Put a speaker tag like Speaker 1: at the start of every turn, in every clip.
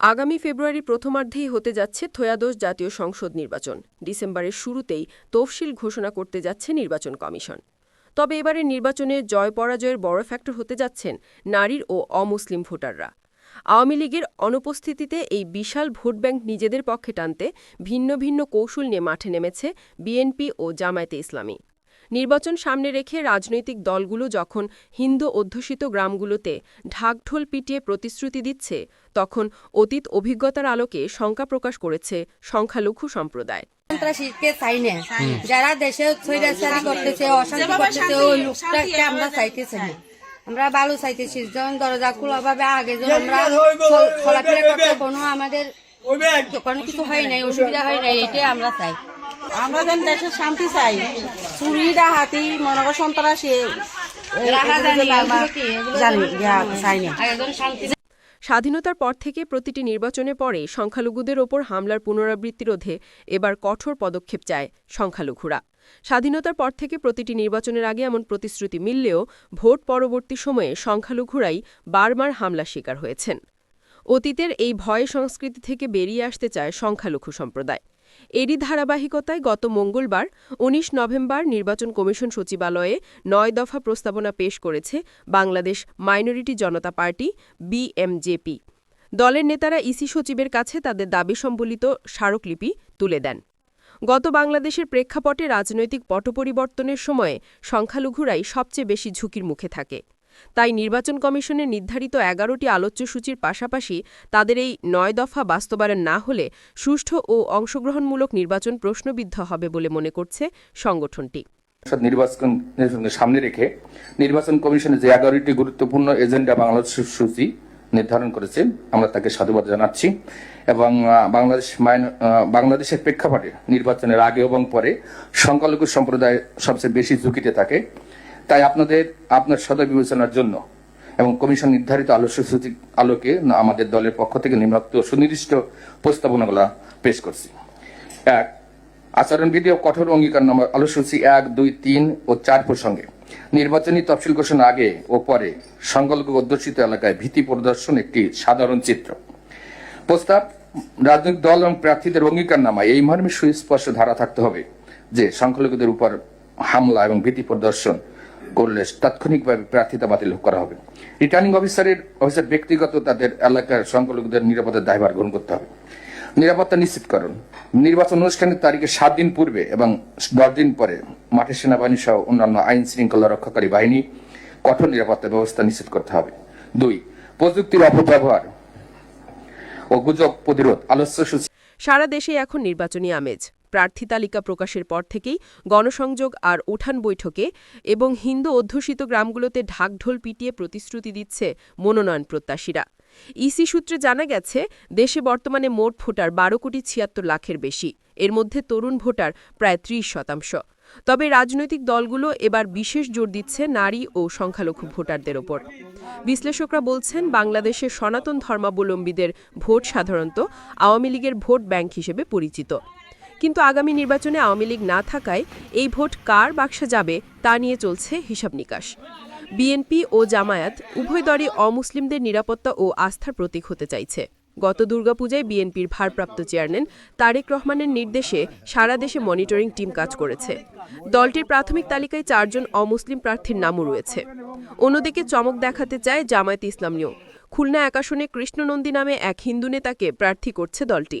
Speaker 1: আগামী ফেব্রুয়ারি প্রথমার্ধেই হতে যাচ্ছে ত্রয়োদশ জাতীয় সংসদ নির্বাচন। ডিসেম্বরের শুরুতেই তফসিল ঘোষণা করতে যাচ্ছে নির্বাচন কমিশন। তবে এবারের নির্বাচনে জয় পরাজয়ের বড় ফ্যাক্টর হতে যাচ্ছেন নারীর ও অমুসলিম ভোটাররা। আওয়ামী লীগের অনুপস্থিতিতে এই বিশাল ভোট ব্যাংক নিজেদের পক্ষে টানতে ভিন্ন ভিন্ন কৌশল নিয়ে মাঠে নেমেছে বিএনপি ও জামায়াতে ইসলামী। নির্বাচন সামনে রেখে রাজনৈতিক দলগুলো যখন হিন্দু অধ্যুষিত গ্রামগুলোতে ঢাকঢোল পিটিয়ে প্রতিশ্রুতি দিচ্ছে তখন অতীত অভিজ্ঞতার আলোকে শঙ্কা প্রকাশ করেছে সংখ্যালঘু সম্প্রদায়।
Speaker 2: সন্ত্রাসীকে চাই না যারা দেশে স্বৈরাচারী করতেছে অশান্তি করতেছে ওই লোকটাকে আমরা চাইতেছি না। আমরা ভালো চাইতেছি যখন দরজা খোলা ভাবে আগে যখন আমরা চলাফেরা করতে কোনো আমাদের কোনো কিছু হয় নাই অসুবিধা হয় নাই এটাই আমরা চাই।
Speaker 3: আমরা যেন দেশের শান্তি চাই। চুরি ডাহাতি মনে করো সন্ত্রাসী
Speaker 1: স্বাধীনতার পর থেকে প্রতিটি নির্বাচনে পরে সংখ্যালঘুদের ওপর হামলার পুনরাবৃত্তি রোধে এবার কঠোর পদক্ষেপ চায় সংখ্যালঘুরা। স্বাধীনতার পর থেকে প্রতিটি নির্বাচনের আগে এমন প্রতিশ্রুতি মিললেও ভোট পরবর্তী সময়ে সংখ্যালঘুরাই বারবার হামলার শিকার হয়েছেন। অতীতের এই ভয় সংস্কৃতি থেকে বেরিয়ে আসতে চায় সংখ্যালঘু সম্প্রদায়। এরই ধারাবাহিকতায় গত মঙ্গলবার ১৯ নভেম্বর নির্বাচন কমিশন সচিবালয়ে নয় দফা প্রস্তাবনা পেশ করেছে Bangladesh minority Janata party, BMJP. দলের নেতারা ইসি সচিবের কাছে তাদের দাবি সম্বলিত স্মারকলিপি তুলে দেন। গত বাংলাদেশের প্রেক্ষাপটে রাজনৈতিক পট পরিবর্তনের সময়ে সংখ্যালঘুরাই সবচেয়ে বেশি ঝুঁকির মুখে থাকে। তাই নির্বাচন কমিশনের নির্ধারিত এগারোটি আলোচ্যসূচির পাশাপাশি তাদের এই নয় দফা বাস্তবায়ন না হলে সুষ্ঠু ও অংশগ্রহণমূলক নির্বাচন প্রশ্নবিদ্ধ হবে বলে মনে করছে সংগঠনটি।
Speaker 4: সঙ্গে সামনে রেখে নির্বাচন কমিশনের যে এগারোটি গুরুত্বপূর্ণ এজেন্ডা বাংলাদেশ সূচি নির্ধারণ করেছে, আমরা তাকে সাধুবাদ জানাচ্ছি এবং বাংলাদেশ বাংলাদেশের প্রেক্ষাপটে নির্বাচনের আগে এবং পরে সংখ্যালঘু সম্প্রদায় সবচেয়ে বেশি ঝুঁকিতে থাকে। তাই আপনাদের, আপনার সদয় বিবেচনার জন্য এবং কমিশন নির্ধারিত আলোচ্যসূচি আলোকে আমাদের দলের পক্ষ থেকে নিম্নোক্ত সুনির্দিষ্ট প্রস্তাবনাগুলো পেশ করছি। এক আচরণবিধি ও কঠোর অঙ্গীকার নম্বর আলোসূচি এক, দুই, তিন ও চার প্রসঙ্গে নির্বাচনী তফসিল ঘোষণা আগে ও পরে সংখ্যালঘু অধ্যুষিত এলাকায় ভীতি প্রদর্শন একটি সাধারণ চিত্র। প্রস্তাব, রাজনৈতিক দল এবং প্রার্থীদের অঙ্গীকার নামায় এই মর্মে সুস্পষ্ট ধারা থাকতে হবে যে সংখ্যালঘুদের উপর হামলা এবং ভীতি প্রদর্শন করলে তাৎক্ষণিকভাবে প্রার্থিতা বাতিল করা হবে। রিটার্নিং অফিসারের অফিসার ব্যক্তিগত তাদের এলাকার সংখ্যালঘুদের নিরাপত্তার দায়ভার গ্রহণ করতে হবে। নিরাপত্তা নিশ্চিতকরণ নির্বাচন অনুষ্ঠানের তারিখে সাত দিন পূর্বে এবং দশ দিন পরে মাঠে সেনাবাহিনী সহ অন্যান্য আইন শৃঙ্খলা রক্ষাকারী বাহিনী কঠোর নিরাপত্তা ব্যবস্থা নিশ্চিত করতে হবে। দুই, প্রযুক্তির অপব্যবহার ও গুজব প্রতিরোধ আলোচ্যসূচি
Speaker 1: সারা দেশে এখন নির্বাচনী আমেজ। প্রার্থী তালিকা প্রকাশের পর থেকেই গণসংযোগ আর উঠান বৈঠকে এবং হিন্দু অধ্যুষিত গ্রামগুলোতে ঢাকঢোল পিটিয়ে প্রতিশ্রুতি দিচ্ছে মনোনয়ন প্রত্যাশীরা। ইসি সূত্রে জানা গেছে, দেশে বর্তমানে মোট ভোটার বারো কোটি ছিয়াত্তর লাখের বেশি। এর মধ্যে তরুণ ভোটার প্রায় ত্রিশ শতাংশ। তবে রাজনৈতিক দলগুলো এবার বিশেষ জোর দিচ্ছে নারী ও সংখ্যালঘু ভোটারদের ওপর। বিশ্লেষকরা বলছেন বাংলাদেশের সনাতন ধর্মাবলম্বীদের ভোট সাধারণত আওয়ামী লীগের ভোট ব্যাংক হিসেবে পরিচিত। কিন্তু আগামী নির্বাচনে আওয়ামী লীগ না থাকায় এই ভোট কার বাক্সে যাবে তা নিয়ে চলছে হিসাব নিকাশ। বিএনপি ও জামায়াত উভয় দলই অমুসলিমদের নিরাপত্তা ও আস্থার প্রতীক হতে চাইছে। গত দুর্গাপূজায় বিএনপির ভারপ্রাপ্ত চেয়ারম্যান তারেক রহমানের নির্দেশে সারা দেশে মনিটরিং টিম কাজ করেছে। দলটির প্রাথমিক তালিকায় চারজন অমুসলিম প্রার্থীর নামও রয়েছে। অন্যদিকে চমক দেখাতে চায় জামায়াত ইসলামীও। খুলনা এক আসনে কৃষ্ণনন্দী নামে এক হিন্দু নেতাকে প্রার্থী করছে দলটি।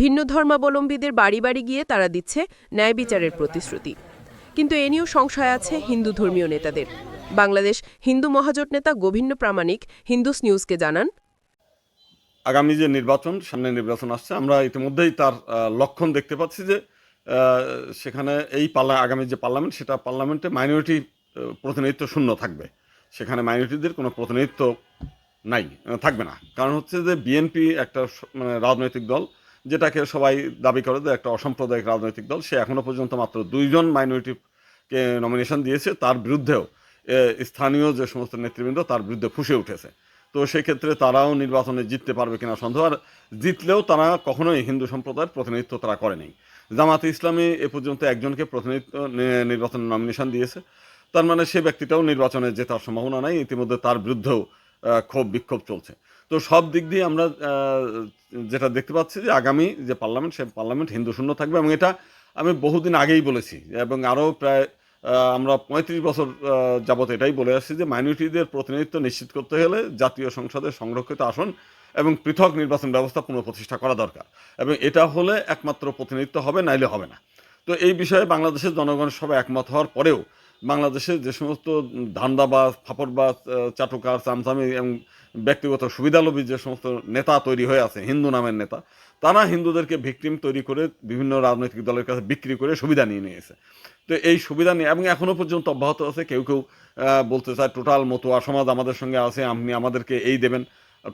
Speaker 1: ভিন্ন ধর্মাবলম্বীদের বাড়ি বাড়ি গিয়ে তারা দিচ্ছে ন্যায় বিচারের প্রতিশ্রুতি। কিন্তু এ নিয়েও সংশয় আছে হিন্দু ধর্মীয় নেতাদের। বাংলাদেশ হিন্দু মহাজোট নেতা গোভিন্দ প্রামাণিক হিন্দুস নিউজকে জানান।
Speaker 5: আগামী যে নির্বাচন, সামনে নির্বাচন আসছে, আমরা ইতিমধ্যেই তার লক্ষণ দেখতে পাচ্ছি যে সেখানে এই পার্লা আগামী যে পার্লামেন্ট, সেটা পার্লামেন্টে মাইনরিটি প্রতিনিধিত্ব শূন্য থাকবে। সেখানে মাইনরিটিদের কোনো প্রতিনিধিত্ব নাই, থাকবে না। কারণ হচ্ছে যে, বিএনপি একটা মানে রাজনৈতিক দল যেটাকে সবাই দাবি করে যে একটা অসাম্প্রদায়িক রাজনৈতিক দল, সে এখনও পর্যন্ত মাত্র দুইজন মাইনরিটিকে নমিনেশন দিয়েছে। তার বিরুদ্ধেও স্থানীয় যে সমস্ত নেতৃবৃন্দ, তার বিরুদ্ধে ফুসে উঠেছে। তো সেক্ষেত্রে তারাও নির্বাচনে জিততে পারবে কিনা সন্দেহ। আর জিতলেও তারা কখনোই হিন্দু সম্প্রদায়ের প্রতিনিধিত্ব তারা করেনি। জামাতে ইসলামী এ পর্যন্ত একজনকে প্রতিনিধিত্ব নির্বাচনে নমিনেশন দিয়েছে। তার মানে সে ব্যক্তিটাও নির্বাচনে জেতার সম্ভাবনা নাই। ইতিমধ্যে তার বিরুদ্ধেও ক্ষোভ বিক্ষোভ চলছে। তো সব দিক দিয়ে আমরা যেটা দেখতে পাচ্ছি যে আগামী যে পার্লামেন্ট, সে পার্লামেন্ট হিন্দু শূন্য থাকবে এবং এটা আমি বহুদিন আগেই বলেছি এবং আরও প্রায় আমরা পঁয়ত্রিশ বছর যাবত এটাই বলে আসছি যে মাইনরিটিদের প্রতিনিধিত্ব নিশ্চিত করতে হলে জাতীয় সংসদের সংরক্ষিত আসন এবং পৃথক নির্বাচন ব্যবস্থা পুনঃপ্রতিষ্ঠা করা দরকার এবং এটা হলে একমাত্র প্রতিনিধিত্ব হবে, নাইলে হবে না। তো এই বিষয়ে বাংলাদেশের জনগণের সবাই একমত হওয়ার পরেও বাংলাদেশে যে সমস্ত ধান্দাবাজ ফাপড়বাজ চাটুকার চামচামি এবং ব্যক্তিগত সুবিধালোভী যে সমস্ত নেতা তৈরি হয়ে আছে, হিন্দু নামের নেতা, তারা হিন্দুদেরকে ভিকটিম তৈরি করে বিভিন্ন রাজনৈতিক দলের কাছে বিক্রি করে সুবিধা নিয়ে নিয়েছে। তো এই সুবিধা নিয়ে, এবং এখনও পর্যন্ত অব্যাহত আছে, কেউ কেউ বলতে চায়, টোটাল মতুয়া সমাজ আমাদের সঙ্গে আছে, আপনি আমাদেরকে এই দেবেন।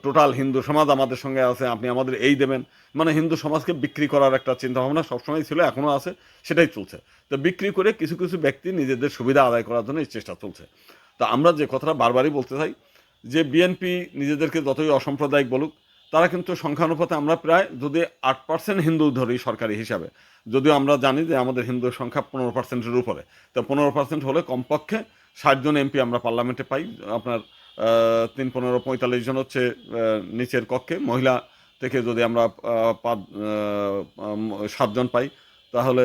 Speaker 5: টোটাল হিন্দু সমাজ আমাদের সঙ্গে আছে, আপনি আমাদের এই দেবেন। মানে হিন্দু সমাজকে বিক্রি করার একটা চিন্তাভাবনা সবসময় ছিল এখনও আছে, সেটাই চলছে। তো বিক্রি করে কিছু কিছু ব্যক্তি নিজেদের সুবিধা আদায় করার জন্য এই চেষ্টা চলছে। তা আমরা যে কথাটা বারবারই বলতে চাই, যে বিএনপি নিজেদেরকে যতই অসাম্প্রদায়িক বলুক, তারা কিন্তু সংখ্যানুপাতে আমরা প্রায় যদি আট পার্সেন্ট হিন্দু ধরি সরকারি হিসাবে, যদিও আমরা জানি যে আমাদের হিন্দুর সংখ্যা পনেরো পার্সেন্টের উপরে। তো পনেরো পার্সেন্ট হলে কমপক্ষে ষাট জন এমপি আমরা পার্লামেন্টে পাই, আপনার তিন পনেরো পঁয়তাল্লিশ জন হচ্ছে নিচের কক্ষে। মহিলা থেকে যদি আমরা পাঁচ সাতজন পাই, তাহলে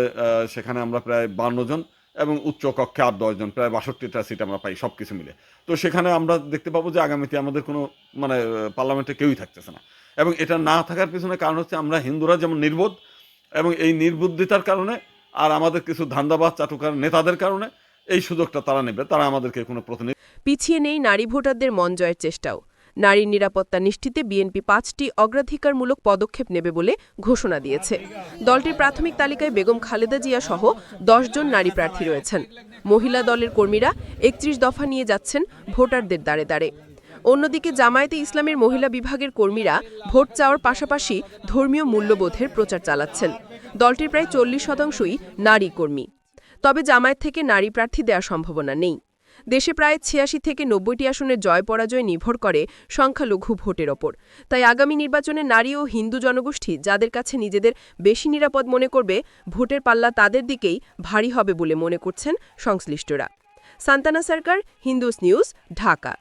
Speaker 5: সেখানে আমরা প্রায় বান্ন জন এবং উচ্চ কক্ষে আট দশজন প্রায় বাষট্টিটা সিট আমরা পাই সব কিছু মিলে। তো সেখানে আমরা দেখতে পাবো যে আগামীতে আমাদের কোনো মানে পার্লামেন্টে কেউই থাকতেছে না। এবং এটা না থাকার পিছনে কারণ হচ্ছে আমরা হিন্দুরা যেমন নির্বোধ এবং এই নির্বুদ্ধিতার কারণে আর আমাদের কিছু ধান্দাবাজ চাটুকার নেতাদের কারণে এই সুযোগটা তারা নেবে, তারা আমাদেরকে কোনো প্রতিনিধি
Speaker 1: পিছিয়ে নেই নারী ভোটারদের মন জয়ের চেষ্টাও। নারীর নিরাপত্তা নিশ্চিতে বিএনপি পাঁচটি অগ্রাধিকারমূলক পদক্ষেপ নেবে বলে ঘোষণা দিয়েছে। দলটির প্রাথমিক তালিকায় বেগম খালেদা জিয়া সহ দশজন নারী প্রার্থী রয়েছেন। মহিলা দলের কর্মীরা একত্রিশ দফা নিয়ে যাচ্ছেন ভোটারদের দ্বারে দ্বারে। অন্যদিকে জামায়াতে ইসলামের মহিলা বিভাগের কর্মীরা ভোট চাওয়ার পাশাপাশি ধর্মীয় মূল্যবোধের প্রচার চালাচ্ছেন। দলটির প্রায় চল্লিশ শতাংশই নারী কর্মী। তবে জামায়াত থেকে নারী প্রার্থী দেওয়ার সম্ভাবনা নেই। দেশে প্রায় ছিয়াশি থেকে নব্বইটি আসনের জয় পরাজয় নির্ভর করে সংখ্যালঘু ভোটের ওপর। তাই আগামী নির্বাচনে নারী ও হিন্দু জনগোষ্ঠী যাদের কাছে নিজেদের বেশি নিরাপদ মনে করবে, ভোটের পাল্লা তাদের দিকেই ভারী হবে বলে মনে করছেন সংশ্লিষ্টরা। Santana Sarkar, Hindus news, Dhaka.